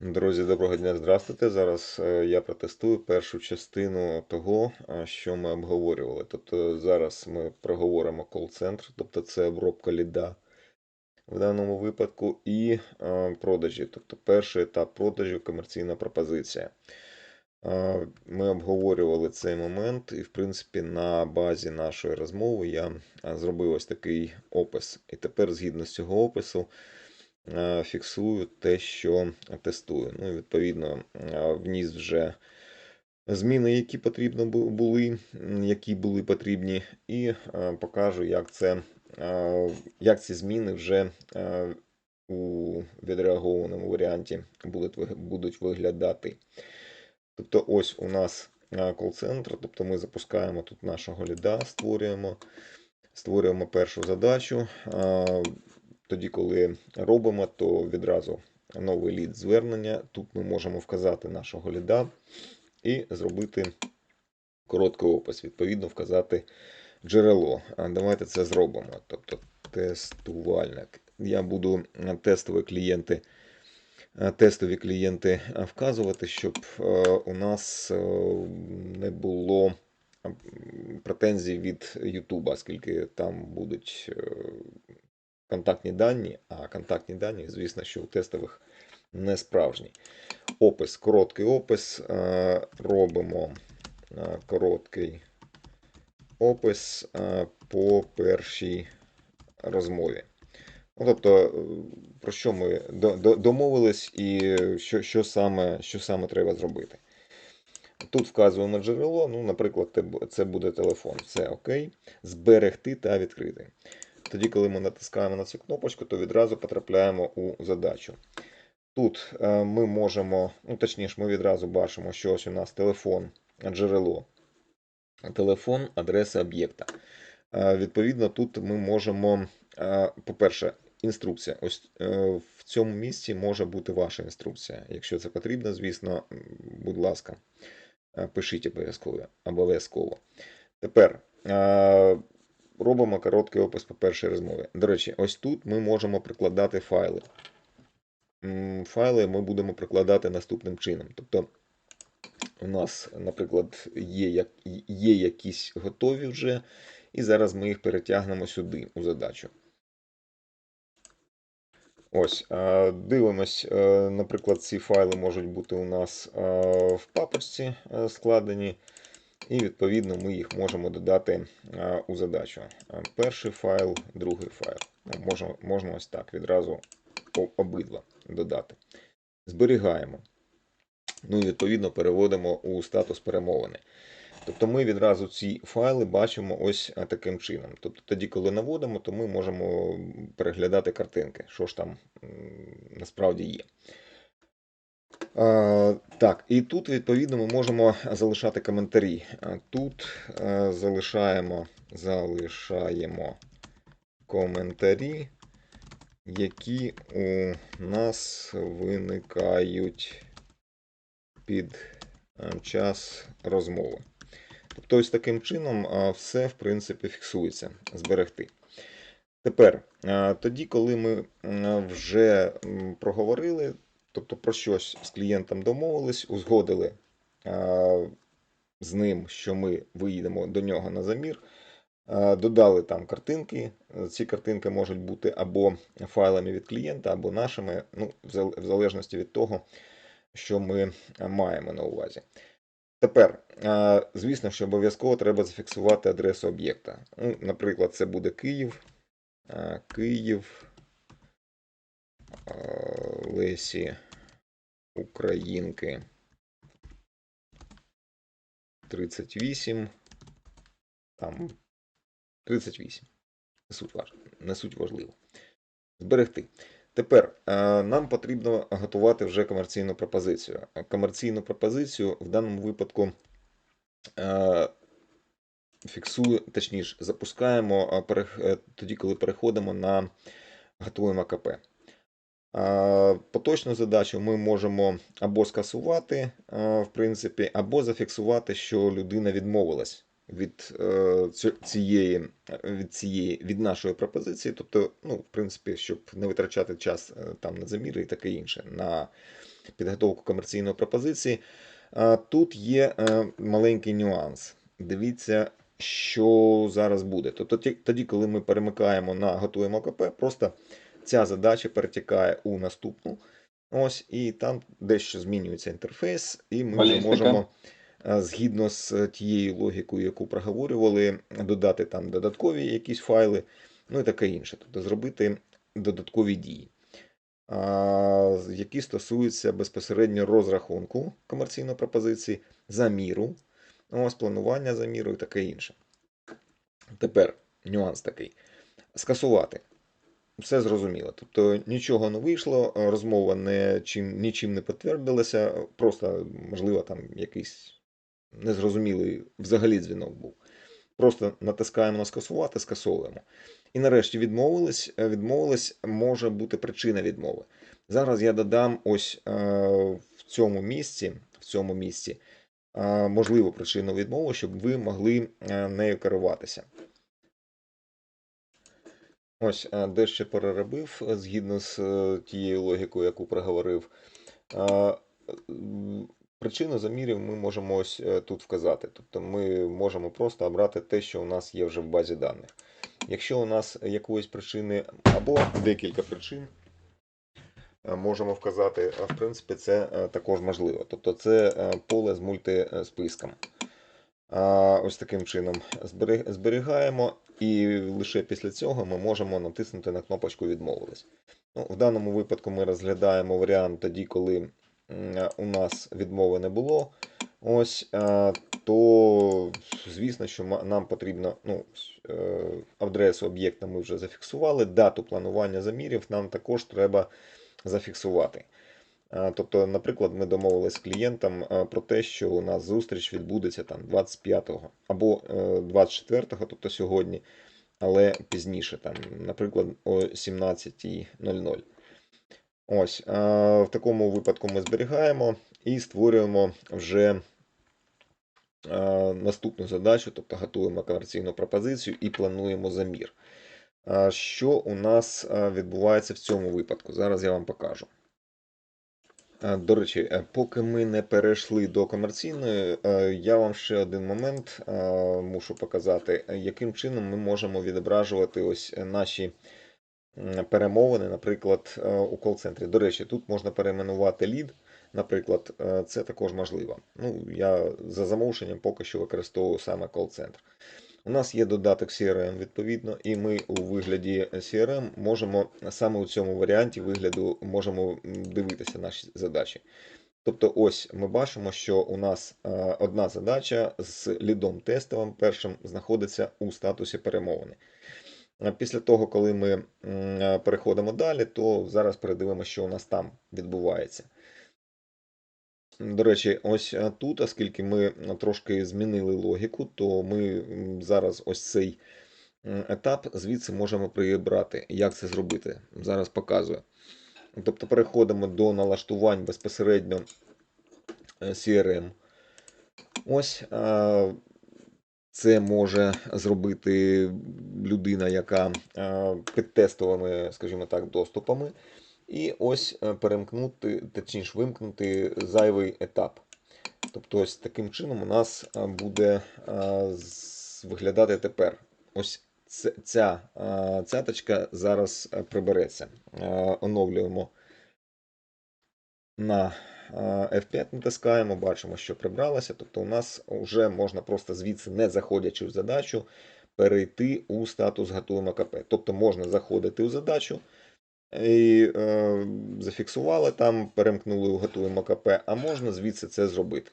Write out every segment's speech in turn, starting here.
Друзі, доброго дня, здравствуйте. Зараз е, я протестую першу частину того, е, що ми обговорювали. Тобто зараз ми проговоримо кол-центр, тобто це обробка ліда в даному випадку, і продажі. Тобто перший етап продажів комерційна пропозиція. Ми обговорювали цей момент, і, в принципі, на базі нашої розмови я зробив ось такий опис. І тепер, згідно з цього опису, фіксую те, що тестую. Ну, і відповідно, е, вніс вже зміни, які потрібно були, які були потрібні, і е, покажу, як це, е, як ці зміни вже е, у відреагованому варіанті будуть, виглядати. Тобто, ось у нас е, кол-центр, тобто ми запускаємо тут нашого ліда, створюємо, створюємо першу задачу. Тоді, коли робимо, то відразу новий лід звернення. Тут ми можемо вказати нашого ліда і зробити короткий опис, відповідно, вказати джерело. Давайте це зробимо. Тобто тестувальник. Я буду тестові клієнти, тестові клієнти вказувати, щоб у нас не було претензій від YouTube, оскільки там будуть е, контактні дані, а контактні дані, звісно, що у тестових не справжні. Опис, короткий опис. е, Робимо е, короткий опис е, по першій розмові. Ну, тобто, про що ми до- до- домовились і що, що, саме, що саме треба зробити. Тут вказуємо джерело, ну, наприклад, це буде телефон. Це окей. Зберегти та відкрити. Тоді, коли ми натискаємо на цю кнопочку, то відразу потрапляємо у задачу. Тут е, ми можемо, ну точніше, ми відразу бачимо, що ось у нас телефон, джерело, телефон, адреса об'єкта. Е, Відповідно, тут ми можемо, е, по-перше, інструкція. Ось в цьому місці може бути ваша інструкція. Якщо це потрібно, звісно, будь ласка, пишіть обов'язково. обов'язково. Тепер робимо короткий опис по першій розмові. До речі, ось тут ми можемо прикладати файли. Файли ми будемо прикладати наступним чином. Тобто, у нас, наприклад, є, як, є якісь готові вже, і зараз ми їх перетягнемо сюди, у задачу. Ось, дивимось, е, наприклад, ці файли можуть бути у нас е, в папочці е, складені, і відповідно ми їх можемо додати е, у задачу. Е, Перший файл, другий файл. Ну, Можна, можна ось так відразу обидва додати. Зберігаємо. Ну і відповідно переводимо у статус перемовини. Тобто ми відразу ці файли бачимо ось таким чином. Тобто тоді, коли наводимо, то ми можемо переглядати картинки, що ж там насправді є. Так, і тут, відповідно, ми можемо залишати коментарі. Тут залишаємо, залишаємо коментарі, які у нас виникають під час розмови. Тобто, ось таким чином все, в принципі, фіксується. Зберегти. Тепер, тоді, коли ми вже проговорили, тобто про щось з клієнтом домовились, узгодили а, з ним, що ми виїдемо до нього на замір, а, додали там картинки. Ці картинки можуть бути або файлами від клієнта, або нашими, ну, в залежності від того, що ми маємо на увазі. Тепер, а, звісно, що обов'язково треба зафіксувати адресу об'єкта. Ну, наприклад, це буде Київ. А, Київ. А, Лесі Українки 38. Там 38. Не суть, важ... не суть важливо. Зберегти. Тепер е, нам потрібно готувати вже комерційну пропозицію. Комерційну пропозицію в даному випадку е, фіксую, точніше, запускаємо е, тоді, коли переходимо на готуємо АКП. Поточну задачу ми можемо або скасувати, в принципі, або зафіксувати, що людина відмовилась від е, цієї, від цієї від нашої пропозиції. Тобто, ну, в принципі, щоб не витрачати час е, там на заміри і таке інше, на підготовку комерційної пропозиції. Тут є е, маленький нюанс. Дивіться, що зараз буде. Тобто тоді, коли ми перемикаємо на готуємо КП, просто ця задача перетікає у наступну. Ось, і там дещо змінюється інтерфейс, і ми вже можемо е, згідно з тією логікою, яку проговорювали, додати там додаткові якісь файли, ну і таке інше. Тобто зробити додаткові дії, які стосуються безпосередньо розрахунку комерційної пропозиції, заміру, ось планування заміру і таке інше. Тепер нюанс такий: скасувати. Все зрозуміло. Тобто нічого не вийшло, е, розмова не, чим, нічим не підтвердилася, просто, можливо, там якийсь незрозумілий взагалі дзвінок був. Просто натискаємо на скасувати, скасовуємо. І нарешті відмовились. Е, Відмовились, може бути причина відмови. Зараз я додам ось е, в цьому місці, в цьому місці можливу причину відмови, щоб ви могли нею керуватися. Ось е, дещо переробив е, згідно з е, тією логікою, яку проговорив. Причину замірів ми можемо ось е, тут вказати. Тобто ми можемо просто обрати те, що у нас є вже в базі даних. Якщо у нас якоїсь причини або декілька причин, можемо вказати, а в принципі, це також можливо. Тобто це поле з мультисписком. Ось таким чином зберігаємо, і лише після цього ми можемо натиснути на кнопочку Відмовились. Ну, в даному випадку ми розглядаємо варіант тоді, коли у нас відмови не було. Ось, то звісно, що нам потрібно ну, е, адресу об'єкта ми вже зафіксували, дату планування замірів нам також треба зафіксувати. Тобто, наприклад, ми домовились з клієнтом про те, що у нас зустріч відбудеться там 25-го або е, 24-го, тобто сьогодні, але пізніше, там, наприклад, о 17.00. Ось, в такому випадку ми зберігаємо і створюємо вже наступну задачу, тобто готуємо комерційну пропозицію і плануємо замір. Що у нас відбувається в цьому випадку? Зараз я вам покажу. Е, До речі, е, поки ми не перейшли до комерційної, е, я вам ще один момент мушу показати, яким чином ми можемо відображувати ось наші перемовини, наприклад, у кол-центрі. До речі, тут можна перейменувати лід, наприклад, це також можливо. Ну, я за замовченням поки що використовую саме кол-центр. У нас є додаток CRM, відповідно, і ми у вигляді CRM можемо саме у цьому варіанті вигляду можемо дивитися наші задачі. Тобто, ось ми бачимо, що у нас е, одна задача з лідом тестовим першим знаходиться у статусі перемовини. Після того, коли ми е, переходимо далі, то зараз передивимося, що у нас там відбувається. До речі, ось е, тут, оскільки ми трошки змінили логіку, то ми зараз ось цей етап звідси можемо прибрати. Як це зробити? Зараз показую. Тобто переходимо до налаштувань безпосередньо е, CRM. Ось е, це може зробити людина, яка е, під тестовими, скажімо так, доступами. І ось е, перемкнути, точніше вимкнути зайвий етап. Тобто, ось таким чином у нас е, буде е, виглядати тепер. Ось ця цяточка зараз прибереться. Оновлюємо на е, F5 натискаємо, бачимо, що прибралося. Тобто у нас вже можна просто звідси, не заходячи в задачу, перейти у статус готуємо КП. Тобто можна заходити у задачу і е, зафіксували там, перемкнули у готуємо КП, а можна звідси це зробити.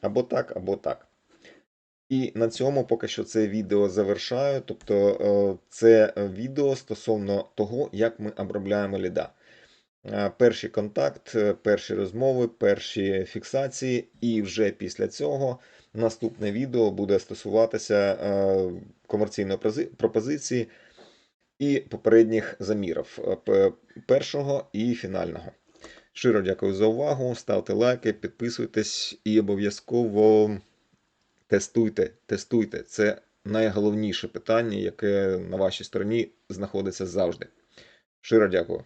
Або так, або так. І на цьому поки що це відео завершаю. Тобто е, це відео стосовно того, як ми обробляємо ліда. Е, Перший контакт, е, перші розмови, перші фіксації, і вже після цього наступне відео буде стосуватися комерційної пропозиції і попередніх замірів е, першого і фінального. Щиро дякую за увагу. Ставте лайки, підписуйтесь і обов'язково тестуйте, тестуйте. Це найголовніше питання, яке на вашій стороні знаходиться завжди. Щиро дякую.